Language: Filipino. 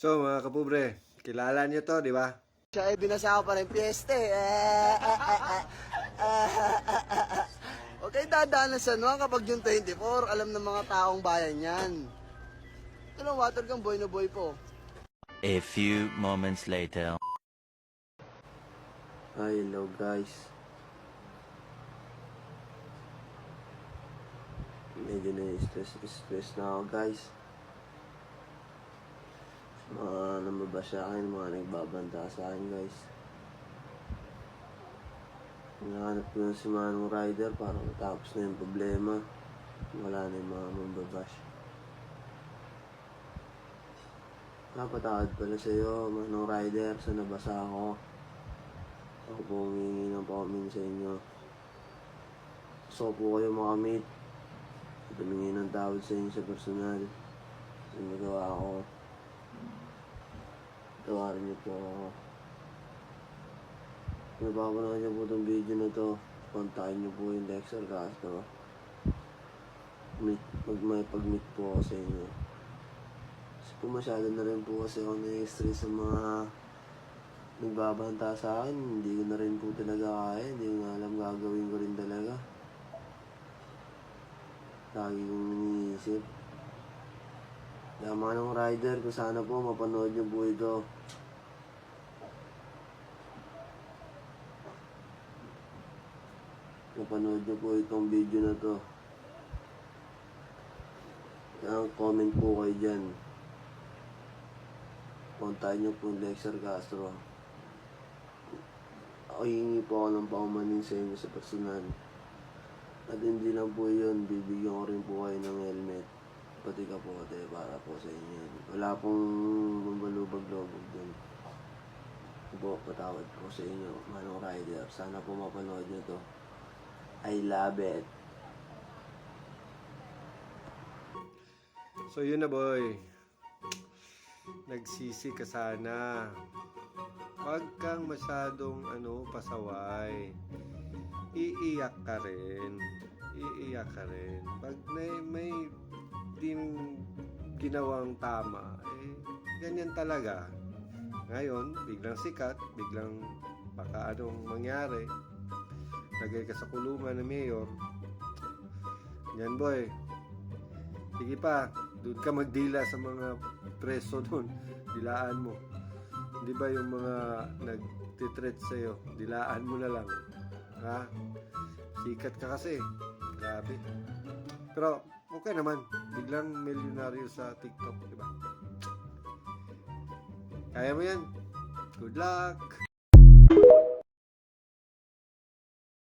So mga kapobre, kilala niyo to, di ba? Siya ay binasa ko pa rin piyeste. Eh, eh, eh, eh, eh. Dadaan sa ano kapag June 24, alam ng mga taong bayan yan. Ito water kang boy na boy po. A few moments later. Hi, hello guys. Medyo na-stress stress na ako guys. Mga namaba sa akin, mga nagbabanta sa akin guys. Hinahanap ko na si Manong Rider para matapos na yung problema. Wala na yung mga mambabash. Napatawad pala sa'yo, Manong Rider, sa nabasa ako. Ako po humingi ng paumin sa inyo. Gusto po kayo makamit. Tumingi ng tawad sa inyo sa personal. Sa nagawa ko. Tawarin niyo po ako. Kung napapanood niyo po itong video na to, kontakin niyo po yung Dexter Castro. Meet, mag may pag-meet po ako sa inyo. Kasi po masyado na rin po kasi ako na-stress sa mga nagbabanta sa akin, hindi ko na rin po talaga kaya, hindi ko na alam gagawin ko rin talaga. Lagi kong iniisip. Kaya manong rider, kung sana po mapanood niyo po ito. Mapanood niyo po itong video na to. Kaya comment po kayo dyan. Kontakin niyo po Lexer Castro. Ako hihingi po ako ng paumanin sa inyo sa personal. At hindi lang po yun, bibigyan ko rin po kayo ng helmet. Pati kapote para po sa inyo. Wala pong bumbalubag-lobog dun. Po, patawad po sa inyo, Manong Rider. Sana po mapanood nyo to. I love it. So yun na boy. Nagsisi ka sana. Huwag kang masyadong ano, pasaway. Iiyak ka rin. Iiyak ka rin. Pag may, may din ginawang tama, eh, ganyan talaga. Ngayon, biglang sikat, biglang baka anong mangyari. Lagay ka sa kulungan ng mayor. Yan boy. Sige pa, doon ka magdila sa mga preso doon. Dilaan mo. Di ba yung mga nagtitreat sa'yo, dilaan mo na lang. Ha? Sikat ka kasi. Grabe. Pero, okay naman. Biglang milyonaryo sa TikTok, di ba? Kaya mo yan. Good luck!